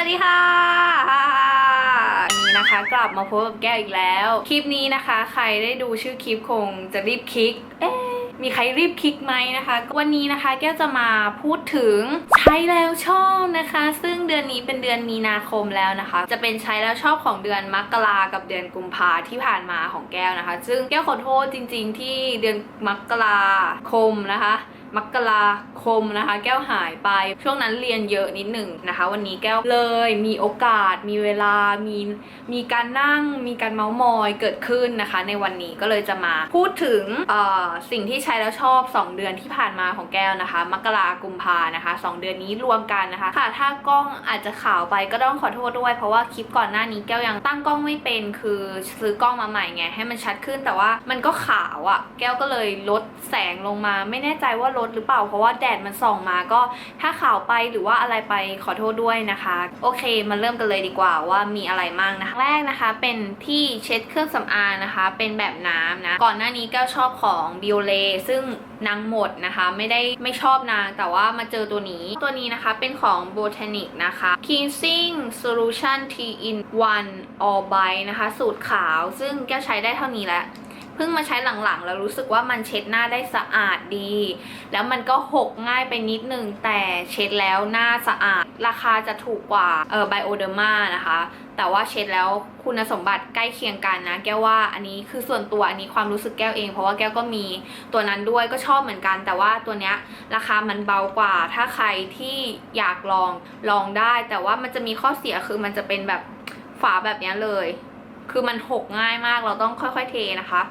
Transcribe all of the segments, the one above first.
วัสดีค่ะนี้นะคะ กลับมาพบกับแก้วอีกแล้ว คลิปนี้นะคะ ใครได้ดูชื่อคลิปคงจะรีบคลิก เอ๊มีใครรีบคลิกไหมนะคะ วันนี้นะคะแก้วจะมาพูดถึงใช้แล้วชอบนะคะ ซึ่งเดือนนี้เป็นเดือนมีนาคมแล้วนะคะ จะเป็นใช้แล้วชอบของเดือนมกรากับเดือนกุมภาที่ผ่านมาของแก้วนะคะ ซึ่งแก้วขอโทษจริง ๆ ที่เดือนมกราคมนะคะ มกราคมนะคะ แก้วหายไป ช่วงนั้นเรียนเยอะนิดหนึ่งนะคะ วันนี้แก้วเลยมีโอกาส มีเวลา มีมีการนั่ง มีการเมาส์มอยเกิดขึ้นนะคะ ในวันนี้ก็เลยจะมาพูดถึงเอ่อสิ่งที่ใช้แล้วชอบ 2 เดือนที่ผ่านมาของแก้วนะคะ มกรากุมภานะคะ 2 เดือนนี้รวมกันนะคะค่ะถ้ากล้องอาจจะขาวไปก็ต้องขอโทษด้วย เพราะว่าคลิปก่อนหน้านี้แก้วยังตั้งกล้องไม่เป็นคือซื้อกล้องมาใหม่ไงให้มันชัดขึ้นแต่ว่ามันก็ขาวอะ่ะแก้วก็เลยลดแสงลงมา ไม่แน่ใจว่าลดหรือเปล่า เพราะว่าแดดมันส่องมาก็ถ้าขาวไปหรือว่าอะไรไปขอโทษด้วยนะคะ โอเคมาเริ่มกันเลยดีกว่าว่ามีอะไรมั่งนะคะแรกนะคะเป็นที่เช็ดเครื่องสำอางนะคะ เป็นแบบน้ำนะก่อนหน้านี้แก้วชอบของบิโอเลซึ่งนางหมดนะคะ ไม่ได้ไม่ชอบนางแต่ว่ามาเจอตัวนี้ตัวนี้นะคะเป็นของ Botanic นะคะ Cleansing Solution T in 1 All by นะคะ สูตรขาว ซึ่งแก้วใช้ได้เท่านี้แหละ พิ่งมาใช้หลังๆ แล้วรู้สึกว่ามันเช็ดหน้าได้สะอาดดี แล้วมันก็หกง่ายไปนิดนึง แต่เช็ดแล้วหน้าสะอาด ราคาจะถูกกว่าเออไบโอเดอร์มานะคะ แต่ว่าเช็ดแล้วคุณสมบัติใกล้เคียงกันนะ แก้วว่าอันนี้คือส่วนตัวอันนี้ความรู้สึกแก้วเอง เพราะว่าแก้วก็มีตัวนั้นด้วยก็ชอบเหมือนกัน แต่ว่าตัวเนี้ยราคามันเบากว่า ถ้าใครที่อยากลองลองได้ แต่ว่ามันจะมีข้อเสียคือมันจะเป็นแบบฝาแบบเนี้ยเลย คือมันหกง่ายมากเราต้องค่อยๆเทนะคะ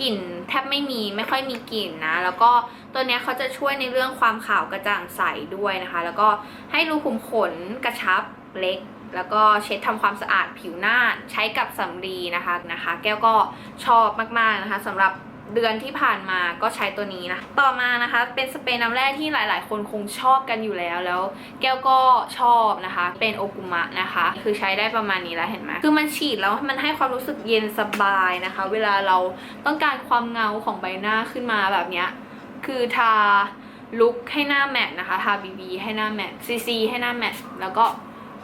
กลิ่นแทบไม่มีไม่ค่อยมีกลิ่นนะ แล้วก็ตัวเนี้ยเขาจะช่วยในเรื่องความขาวกระจ่างใสด้วยนะคะ แล้วก็ให้รูขุมขนกระชับเล็ก แล้วก็เช็ดทำความสะอาดผิวหน้าใช้กับสำลีนะคะนะคะ แก้วก็ชอบมากๆนะคะสำหรับ เดือนที่ผ่านมาก็ใช้ตัวนี้นะ ต่อมานะคะ เป็นสเปรย์น้ำแร่ที่หลาย ๆ คนคงชอบกันอยู่แล้วแล้ว แก้วก็ชอบนะคะ เป็นโอกุมะนะคะ คือใช้ได้ประมาณนี้แล้วเห็นไหมคือมันฉีดแล้วมันให้ความรู้สึกเย็นสบายนะคะ เวลาเราต้องการความเงาของใบหน้าขึ้นมาแบบเนี้ยคือทาลุคให้หน้าแมทนะคะ ทาบีบีให้หน้าแมทซีซีให้หน้าแมทแล้วก็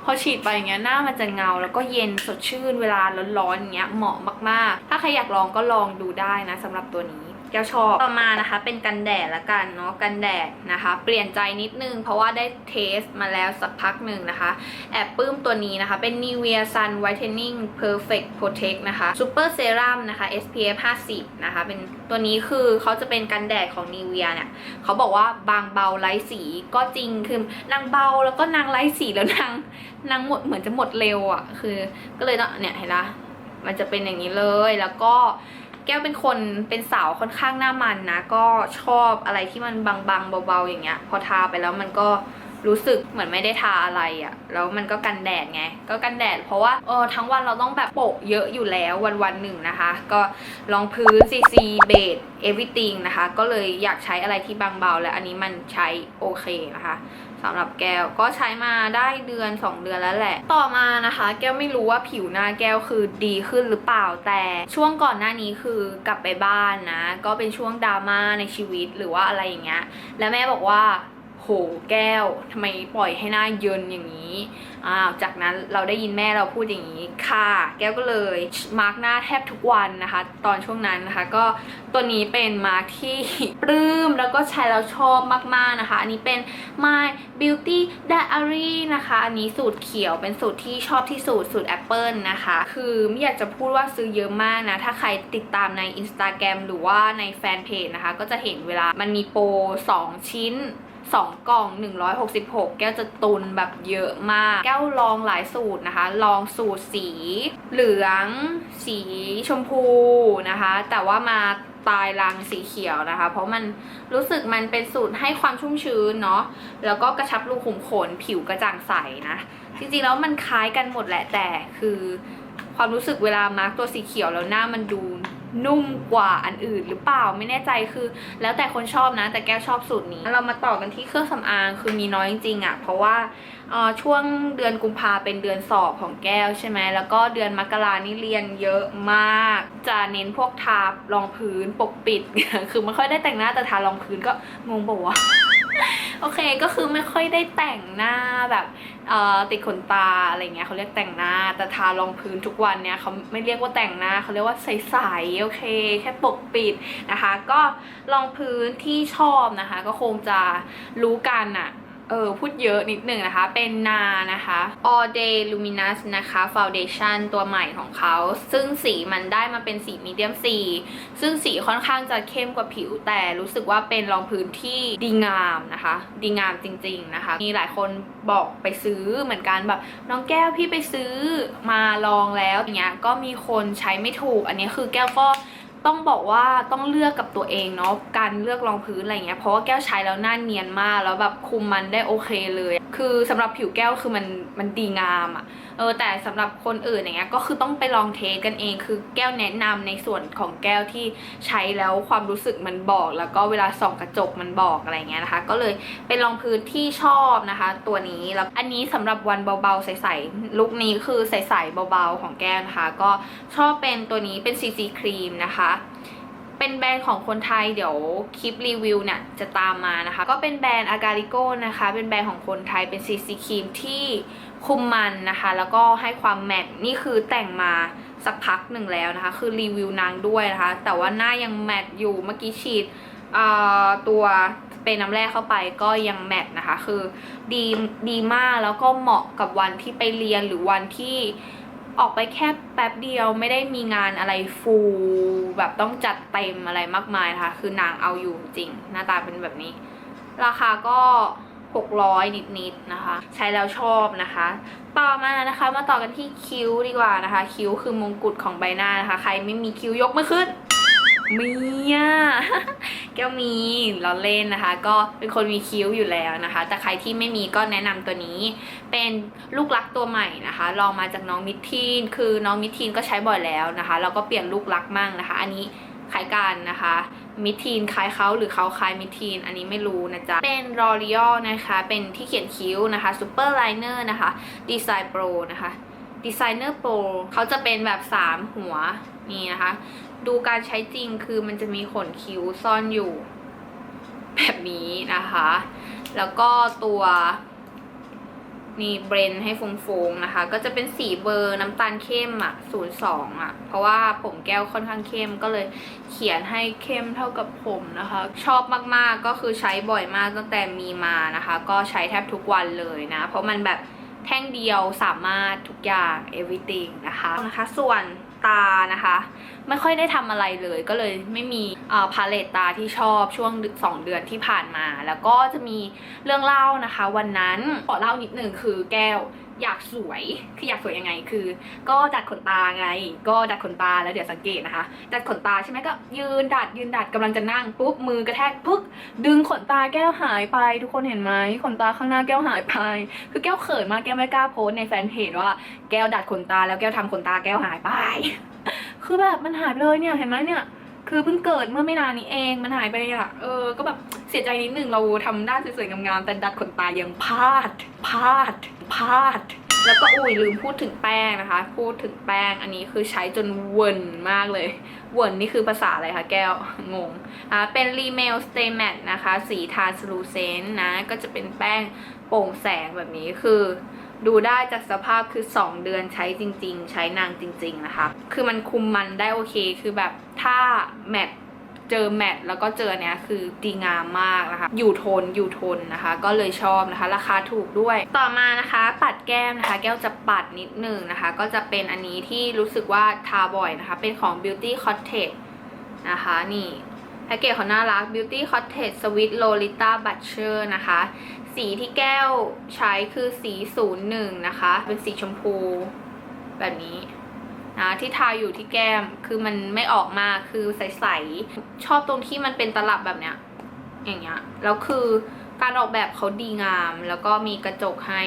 พอฉีดไปอย่างเงี้ยหน้ามันจะเงาแล้วก็เย็นสดชื่นเวลาร้อนๆอย่างเงี้ยเหมาะมากๆ ถ้าใครอยากลองก็ลองดูได้นะสำหรับตัวนี้ แก้วชอบต่อมานะคะ เป็นกันแดดละกันเนาะกันแดดนะคะ เปลี่ยนใจนิดนึง เพราะว่าได้เทสมาแล้วสักพักหนึ่งนะคะ แอบปื้มตัวนี้นะคะ เป็น Nivea Sun Whitening Perfect Protect นะคะ Super Serum นะคะ SPF 50 นะคะ เป็นตัวนี้คือเขาจะเป็นกันแดดของ Nivea เนี่ยเขาบอกว่าบางเบาไร้สีก็จริงคือนางเบาแล้วก็นางไร้สีแล้วนางนางหมดเหมือนจะหมดเร็วอะ่ะคือก็เลยเนี่ยเห็นละมันจะเป็นอย่างนี้เลยแล้วก็ แก้วเป็นคนเป็นสาวค่อนข้างหน้ามันนะ ก็ชอบอะไรที่มันบางๆเบาๆอย่างเงี้ย พอทาไปแล้วมันก็รู้สึกเหมือนไม่ได้ทาอะไรอะ่ะ แล้วมันก็กันแดดไง ก็กันแดดเพราะว่าเออทั้งวันเราต้องแบบโปะเยอะอยู่แล้ววันวันๆหนึ่งนะคะ ก็รองพื้น CC เบส everything นะคะ ก็เลยอยากใช้อะไรที่บางเบาและอันนี้มันใช้โอเคนะคะ สำหรับแก้วก็ใช้มาได้เดือน 2 เดือนแล้วแหละ ต่อมานะคะ แก้วไม่รู้ว่าผิวหน้าแก้วคือดีขึ้นหรือเปล่าแต่ช่วงก่อนหน้านี้คือกลับไปบ้านนะ ก็เป็นช่วงดราม่าในชีวิตหรือว่าอะไรอย่างเงี้ย แล้วแม่บอกว่า โหแก้วทำไมปล่อยให้หน้าเยินอย่างนี้อ้าวจากนั้นเราได้ยินแม่เราพูดอย่างนี้ค่ะ แก้วก็เลยมาร์กหน้าแทบทุกวันนะคะ ตอนช่วงนั้นนะคะ ก็ตัวนี้เป็นมาร์กที่ปลื้มแล้วก็ใช้แล้วชอบมากๆนะคะ อันนี้เป็น My Beauty Diary นะคะ อันนี้สูตรเขียวเป็นสูตรที่ชอบที่สุดสูตรแอปเปิลนะคะ คือไม่อยากจะพูดว่าซื้อเยอะมากนะ ถ้าใครติดตามใน Instagram หรือว่าในแฟนเพจนะคะ ก็จะเห็นเวลามันมีโปร 2 ชิ้น 2 กล่อง 166 แก้วจะตุนแบบเยอะมาก แก้วลองหลายสูตรนะคะ ลองสูตรสีเหลือง สีชมพูนะคะ แต่ว่ามาตายรังสีเขียวนะคะ เพราะมันรู้สึกมันเป็นสูตรให้ความชุ่มชื้นเนาะแล้วก็กระชับรูขุมขนผิวกระจ่างใสนะจริงๆแล้วมันคล้ายกันหมดแหละแต่คือความรู้สึกเวลามาร์กตัวสีเขียวแล้วหน้ามันดู นุ่มกว่าอันอื่นหรือเปล่าไม่แน่ใจคือ แล้วแต่คนชอบนะ แต่แก้วชอบสูตรนี้ เรามาต่อกันที่เครื่องสำอางคือมีน้อยจริงๆอะ่ะเพราะว่าอ่อช่วงเดือนกุมภาเป็นเดือนสอบของแก้วใช่ไหมแล้วก็เดือนมกรานี่เรียนเยอะมาก จะเน้นพวกทารองพื้นปกปิด คือไม่ค่อยได้แต่งหน้าแต่ทารองพื้นก็งงปะวะ โอเคก็คือไม่ค่อยได้แต่งหน้าแบบเอ่อติดขนตาอะไรเงี้ยเขาเรียกแต่งหน้าแต่ทารองพื้นทุกวันเนี่ยเขาไม่เรียกว่าแต่งหน้าเขาเรียกว่าใสๆโอเค แค่ปกปิดนะคะ ก็รองพื้นที่ชอบนะคะ ก็คงจะรู้กันอะ เออพูดเยอะนิดหนึ่งนะคะ เป็นนานะคะ All Day Luminous นะคะ Foundation ตัวใหม่ของเขา ซึ่งสีมันได้มาเป็นสีมีเดียมสีซึ่งสีค่อนข้างจะเข้มกว่าผิว แต่รู้สึกว่าเป็นรองพื้นที่ดีงามนะคะ ดีงามจริงๆนะคะ มีหลายคนบอกไปซื้อเหมือนกันแบบน้องแก้วพี่ไปซื้อมาลองแล้วอย่างเงี้ยก็มีคนใช้ไม่ถูก อันนี้คือแก้วก็ ต้องบอกว่าต้องเลือกกับตัวเองเนาะการเลือกรองพื้นอะไรเงี้ยเพราะว่าแก้วใช้แล้วหน้าเนียนมาก แล้วแบบคุมมันได้โอเคเลย คือสำหรับผิวแก้วคือมันมันดีงามอะเออแต่สำหรับคนอื่นอย่างเงี้ยก็คือต้องไปลองเทสกันเอง คือแก้วแนะนำในส่วนของแก้วที่ใช้แล้วความรู้สึกมันบอก แล้วก็เวลาส่องกระจกมันบอกอะไรเงี้ยนะคะ ก็เลยเป็นรองพื้นที่ชอบนะคะ ตัวนี้แล้วอันนี้สำหรับวันเบาๆใสๆลุคนี้คือใสๆเบาๆของแก้วนะคะ ก็ชอบเป็นตัวนี้เป็น CC ครีมนะคะเป็นแบรนด์ของคนไทยเดี๋ยวคลิปรีวิวเนี่ยจะตามมานะคะ ก็เป็นแบรนด์อาการิโก้นะคะ เป็นแบรนด์ของคนไทยเป็น CC ครีมที่ คุมมันนะคะ แล้วก็ให้ความแมตต์นี่คือแต่งมาสักพักหนึ่งแล้วนะคะ คือรีวิวนางด้วยนะคะ แต่ว่าหน้ายังแมตต์อยู่เมื่อกี้ฉีดตัวเป็นน้ำแร่เข้าไปก็ยังแมตต์นะคะ คือดีดีมากแล้วก็เหมาะกับวันที่ไปเรียนหรือวันที่ออกไปแค่แป๊บเดียวไม่ได้มีงานอะไรฟูลแบบต้องจัดเต็มอะไรมากมายนะคะ คือนางเอาอยู่จริง หน้าตาเป็นแบบนี้ ราคาก็ 600 นิดๆนะคะ ใช้แล้วชอบนะคะ ต่อมานะคะมาต่อกันที่คิ้วดีกว่านะคะ คิ้วคือมงกุฎของใบหน้านะคะ ใครไม่มีคิ้วยกมือขึ้นมีอะแก้วมีเราเล่นนะคะ ก็เป็นคนมีคิ้วอยู่แล้วนะคะ แต่ใครที่ไม่มีก็แนะนำตัวนี้ เป็นลูกรักตัวใหม่นะคะ ลองมาจากน้องมิททีน คือน้องมิททีนก็ใช้บ่อยแล้วนะคะแล้วก็เปลี่ยนลูกรักมั่งนะคะ อันนี้คล้ายกันนะคะ มิทีนคล้ายเขาหรือเขาคล้ายมิทีน อันนี้ไม่รู้นะจ๊ะ เป็น l o r e a l นะคะ เป็นที่เขียนคิ้วนะคะ Super Liner นอร์นะคะ Design Pro นะคะ Designer Pro เขาจะเป็นแบบ 3 หัวนี่นะคะ ดูการใช้จริงคือมันจะมีขนคิ้วซ่อนอยู่ แบบนี้นะคะ แล้วก็ตัว นี่เบรนให้ฟงๆนะคะ ก็จะเป็นสีเบอร์น้ำตาลเข้มอะ02อะ เพราะว่าผมแก้วค่อนข้างเข้มก็เลยเขียนให้เข้มเท่ากับผมนะคะ ชอบมากๆก็คือใช้บ่อยมากตั้งแต่มีมานะคะ ก็ใช้แทบทุกวันเลยนะ เพราะมันแบบแท่งเดียวสามารถทุกอย่าง everything นะคะนะคะ ส่วน ตานะคะ ไม่ค่อยได้ทำอะไรเลย ก็เลยไม่มีพาเลตตาที่ชอบช่วง 2 เดือนที่ผ่านมา แล้วก็จะมีเรื่องเล่านะคะ วันนั้นขอเล่านิดหนึ่งคือแก้ว อยากสวยคืออยากสวยยังไงคือ ก็ดัดขนตาไง ก็ดัดขนตาแล้วเดี๋ยวสังเกตนะคะดัดขนตาใช่ไหมก็ยืนดัดยืนดัดกำลังจะนั่งปุ๊บมือกระแทกปึ๊กดึงขนตาแก้วหายไป ทุกคนเห็นไหมขนตาข้างหน้าแก้วหายไป คือแก้วเขินมากแก้วไม่กล้าโพสในแฟนเพจว่าแก้วดัดขนตาแล้วแก้วทำขนตาแก้วหายไป คือแบบมันหายไปเลยเนี่ยเห็นไหมเนี่ยคือเพิ่งเกิดเมื่อไม่นานนี้เองมันหายไปเลยอะเออก็แบบเสียใจนิดนึงเราทำหน้าสวยๆงามๆแต่ดัดขนตายังพลาดพลาด พลาด แล้วก็อุ้ยลืมพูดถึงแป้งนะคะ พูดถึงแป้งอันนี้คือใช้จนเวิร์นมากเลย เวิร์นนี่คือภาษาอะไรคะแก้ว งงอ่าเป็นรีเมลสเตย์แมทนะคะ สีทาสลูเซนนะ ก็จะเป็นแป้งโปร่งแสงแบบนี้คือดูได้จากสภาพคือ 2 เดือนใช้จริง ๆ ใช้นางจริง ๆ นะคะ คือมันคุมมันได้โอเค คือแบบถ้าแมท เจอแมทแล้วก็เจอเนี้ยคือดีงามมากนะคะ อยู่ทนอยู่ทนนะคะ ก็เลยชอบนะคะ ราคาถูกด้วย ต่อมานะคะ ปัดแก้มนะคะ แก้วจะปัดนิดหนึ่งนะคะ ก็จะเป็นอันนี้ที่รู้สึกว่าทาบ่อยนะคะ เป็นของ Beauty Cottage นะคะนี่แพ็กเกจเขาน่ารัก Beauty Cottage Sweet Lolita Butcher นะคะ สีที่แก้วใช้คือสี 01 นะคะ เป็นสีชมพูแบบนี้ นะที่ทาอยู่ที่แก้มคือมันไม่ออกมาคือใสๆชอบตรงที่มันเป็นตลับแบบเนี้ยอย่างเงี้ยแล้วคือการออกแบบเขาดีงาม แล้วก็มีกระจกให้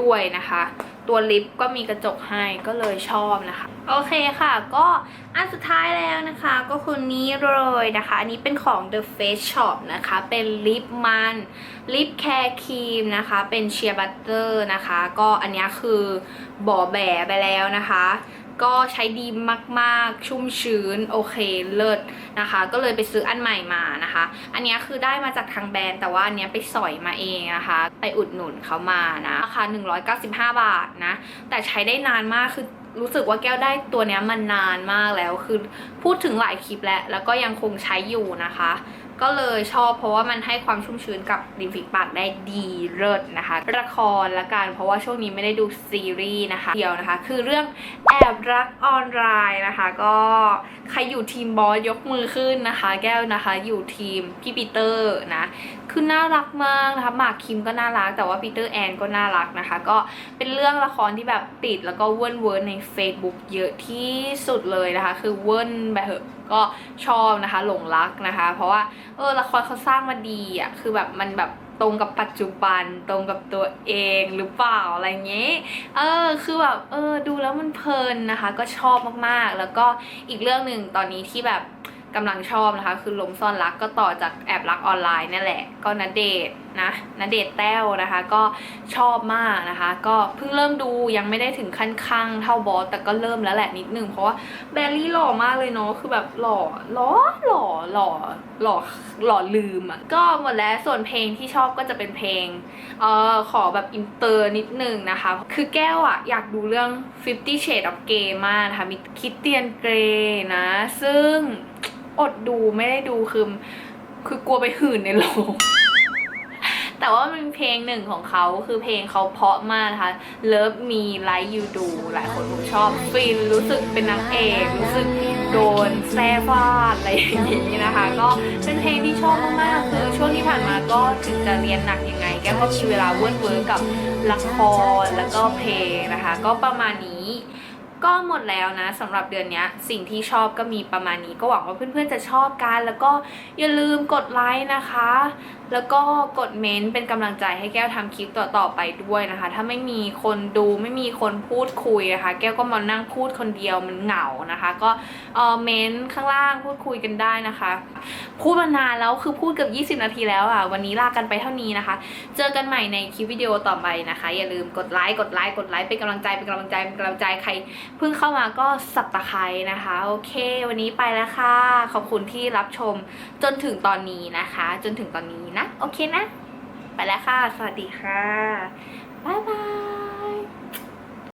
ด้วยนะคะ ตัวลิปก็มีกระจกให้ก็เลยชอบนะคะ โอเคค่ะ ก็อันสุดท้ายแล้วนะคะ ก็คือนี้เลยนะคะ อันนี้เป็นของ The Face Shop นะคะ เป็นลิปมันลิปแคร์ครีมนะคะ เป็นเชียร์บัตเตอร์นะคะ ก็อันนี้คือบ่อแบไปแล้วนะคะ ก็ใช้ดีมากๆ ชุ่มชื้น โอเคเลิศนะคะ ก็เลยไปซื้ออันใหม่มานะคะ อันนี้คือได้มาจากทางแบรนด์แต่ว่าอันนี้ไปสอยมาเองนะคะ ไปอุดหนุนเขามานะราคา195 บาทนะ แต่ใช้ได้นานมากคือรู้สึกว่าแก้วได้ตัวนี้มันนานมากแล้ว คือพูดถึงหลายคลิปแล้ว แล้วก็ยังคงใช้อยู่นะคะ ก็เลยชอบเพราะว่ามันให้ความชุ่มชื้นกับริมฝีปากได้ดีเลิศนะคะ ละครละกันเพราะว่าช่วงนี้ไม่ได้ดูซีรีส์นะคะเดียวนะคะ คือเรื่องแอบรักออนไลน์นะคะ ก็ใครอยู่ทีมบอสยกมือขึ้นนะคะ แก้วนะคะ อยู่ทีมพี่ปีเตอร์นะคือน่ารักมากนะคะหมากคิมก็น่ารัก แต่ว่าปีเตอร์แอนก็น่ารักนะคะ ก็เป็นเรื่องละครที่แบบติดแล้วก็เวิร์นเวิร์นใน Facebook เยอะที่สุดเลยนะคะ คือเวิร์นแบบเหอะก็ชอบนะคะ หลงรักนะคะ เพราะว่าเออละครเขาสร้างมาดีอะคือแบบมันแบบตรงกับปัจจุบันตรงกับตัวเองหรือเปล่าอะไรเงี้ยเออคือแบบเออดูแล้วมันเพลินนะคะ ก็ชอบมากๆ แล้วก็อีกเรื่องหนึ่งตอนนี้ที่แบบ กำลังชอบนะคะ คือลมซ่อนรักก็ต่อจากแอบรักออนไลน์นั่นแหละ ก็นเดทนะนเดทแต้วนะคะ ก็ชอบมากนะคะ ก็เพิ่งเริ่มดูยังไม่ได้ถึงขั้นข้างเท่าบอสแต่ก็เริ่มแล้วแหละนิดนึงเพราะว่าแบลลี่หล่อมากเลยเนาะคือแบบหล่อหล่อหล่อหล่อหล่อหล่อลืมอะ่ะก็หมดแล้วส่วนเพลงที่ชอบก็จะเป็นเพลงเอ่อขอแบบอินเตอร์นิดนึงนะคะ คือแก้วอะ่ะอยากดูเรื่อง Fifty Shades of Grey มากนะคะมีคิดเตียนเกรนะ ซึ่ง อดดูไม่ได้ดูคือคือกลัวไปหื่นในโรงแต่ว่ามันเพลงหนึ่งของเขาคือเพลงเขาเพราะมากนะคะ Love Me Like You Do หลายคนคงชอบฟินรู้สึกเป็นนางเอกรู้สึกโดนแซ่ฟาดอะไรอย่างนี้นะคะ ก็เป็นเพลงที่ชอบมากๆคือช่วงที่ผ่านมาก็ถึงจะเรียนหนักยังไง แกก็มีเวลาเวิร์นเวิร์กกับละครแล้วก็เพลงนะคะ ก็ประมาณนี้ ก็หมดแล้วนะสำหรับเดือนนี้สิ่งที่ชอบก็มีประมาณนี้ ก็หวังว่าเพื่อนๆจะชอบกัน แล้วก็อย่าลืมกดไลค์นะคะ แล้วก็กดเมนต์เป็นกำลังใจให้แก้วทำคลิปต่อๆไปด้วยนะคะ ถ้าไม่มีคนดูไม่มีคนพูดคุยนะคะ แก้วก็มานั่งพูดคนเดียวมันเหงานะคะ ก็เออเมนต์ข้างล่างพูดคุยกันได้นะคะ พูดมานานแล้วคือพูดเกือบ20 นาทีแล้วอะวันนี้ลากันไปเท่านี้นะคะ เจอกันใหม่ในคลิปวิดีโอต่อไปนะคะ อย่าลืมกดไลค์กดไลค์กดไลค์เป็นกำลังใจเป็นกำลังใจเป็นกำลังใจใครเพิ่งเข้ามาก็สับตะไคร้นะคะ โอเค วันนี้ไปแล้วค่ะ ขอบคุณที่รับชมจนถึงตอนนี้นะคะ จนถึงตอนนี้นะ โอเคนะ ไปแล้วค่ะ สวัสดีค่ะ บ๊ายบาย